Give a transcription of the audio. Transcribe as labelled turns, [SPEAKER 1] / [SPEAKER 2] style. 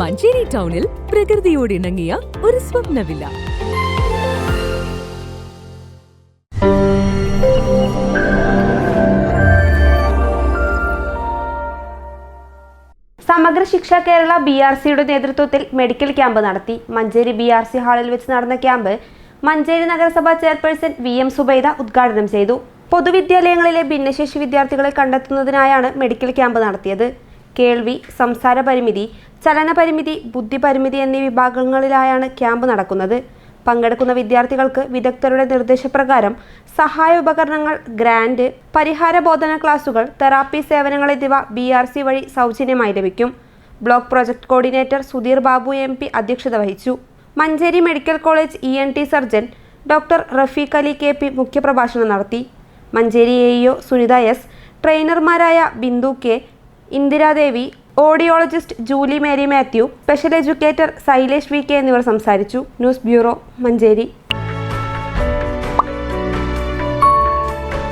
[SPEAKER 1] മഞ്ചേരി ടൗണിൽ പ്രകൃതിയോട് ഇണങ്ങിയ ഒരു സ്വപ്നവില്ല.
[SPEAKER 2] സമഗ്ര ശിക്ഷ കേരള ബി ആർ സിയുടെ നേതൃത്വത്തിൽ മെഡിക്കൽ ക്യാമ്പ് നടത്തി. മഞ്ചേരി ബി ആർ സി ഹാളിൽ വെച്ച് നടന്ന ക്യാമ്പ് മഞ്ചേരി നഗരസഭാ ചെയർപേഴ്സൺ വി എം സുബൈദ ഉദ്ഘാടനം ചെയ്തു. പൊതുവിദ്യാലയങ്ങളിലെ ഭിന്നശേഷി വിദ്യാർത്ഥികളെ കണ്ടെത്തുന്നതിനായാണ് മെഡിക്കൽ ക്യാമ്പ് നടത്തിയത്. കേൾവി സംസാര പരിമിതി ചലന പരിമിതി ബുദ്ധി പരിമിതി എന്നീ വിഭാഗങ്ങളിലായാണ് ക്യാമ്പ് നടക്കുന്നത്. പങ്കെടുക്കുന്ന വിദ്യാർത്ഥികൾക്ക് വിദഗ്ധരുടെ നിർദ്ദേശപ്രകാരം സഹായ ഉപകരണങ്ങൾ ഗ്രാൻഡ് പരിഹാര ബോധന ക്ലാസുകൾ തെറാപ്പി സേവനങ്ങൾ എന്നിവ ബി ആർ സി വഴി സൗജന്യമായി ലഭിക്കും. Block project coordinator Sudheer Babu M P അധ്യക്ഷത വഹിച്ചു. Manjeri medical college E N T surgeon doctor Rafeeq Ali K P മുഖ്യപ്രഭാഷണം നടത്തി. Manjeri A EO Sunitha S ട്രെയിനർമാരായ Bindu K Indiradevi audiologist Julie Mary Mathew special educator Sailesh V K എന്നിവർ സംസാരിച്ചു. News bureau Manjeri.